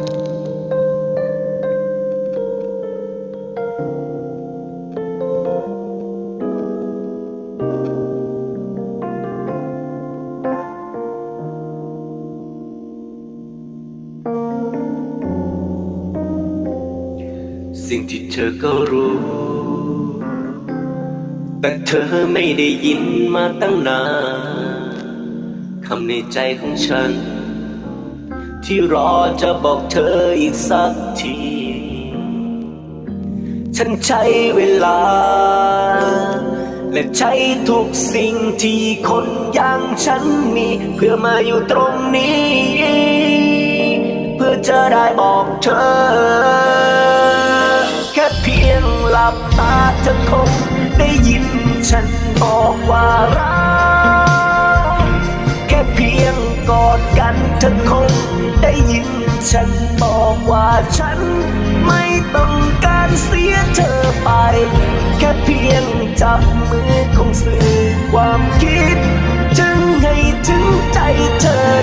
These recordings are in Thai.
สิ่งที่เธอก็รู้ แต่เธอไม่ได้ยินมาตั้งนาน คำในใจของฉัน ที่รอจะบอกเธออีกสักที ฉันใช้เวลา และใช้ทุกสิ่งที่คนอย่างฉันมี เพื่อมาอยู่ตรงนี้ เพื่อจะได้บอกเธอ แค่เพียงหลับตาเธอคงได้ยินฉันบอกว่ารัก แค่เพียงกอด กันเธอคงได้ยิน ฉันบอกว่าฉันไม่ต้องการเสียเธอไป แค่เพียงจับมือคงสื่อความคิด จึงให้ถึงใจเธอ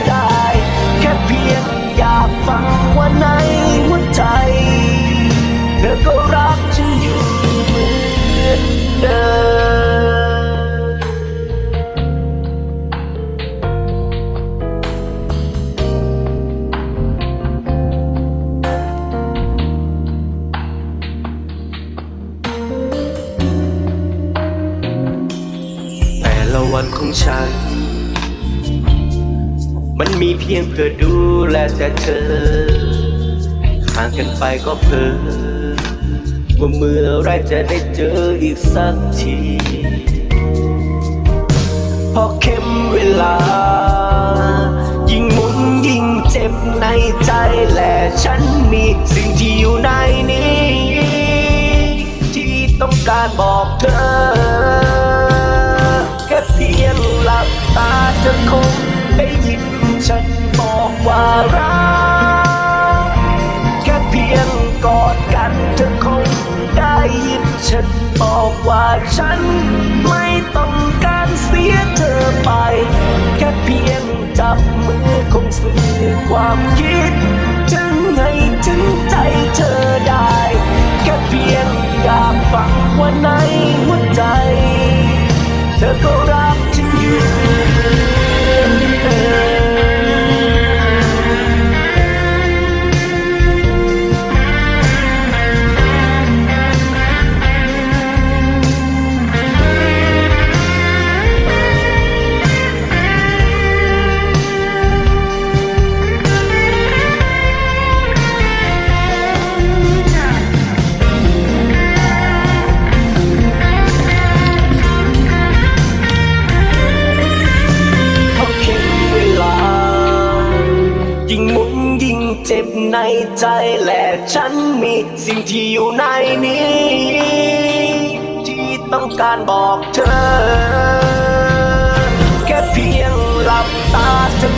วันของฉัน มันมีเพียงเพื่อดูแลแต่เธอ ห่างกันไปก็เพอว่าเมื่อไรจะได้เจออีกสักที พอเข้มเวลา ยิ่งหมุนยิ่งเจ็บในใจและฉันมีสิ่งที่อยู่ในนี้ ที่ต้องการบอกเธอ ฉันบอกว่าฉันไม่ต้องการเสียเธอไป แค่เพียงจับมือคงสื่อความคิด ถึงให้ถึงใจเธอได้ แค่เพียงอยากฟังว่าในหัว เจ็บในใจและฉันมีสิ่งที่อยู่ในนี้ ที่ต้องการบอกเธอ แค่เพียงหลับตาเธอ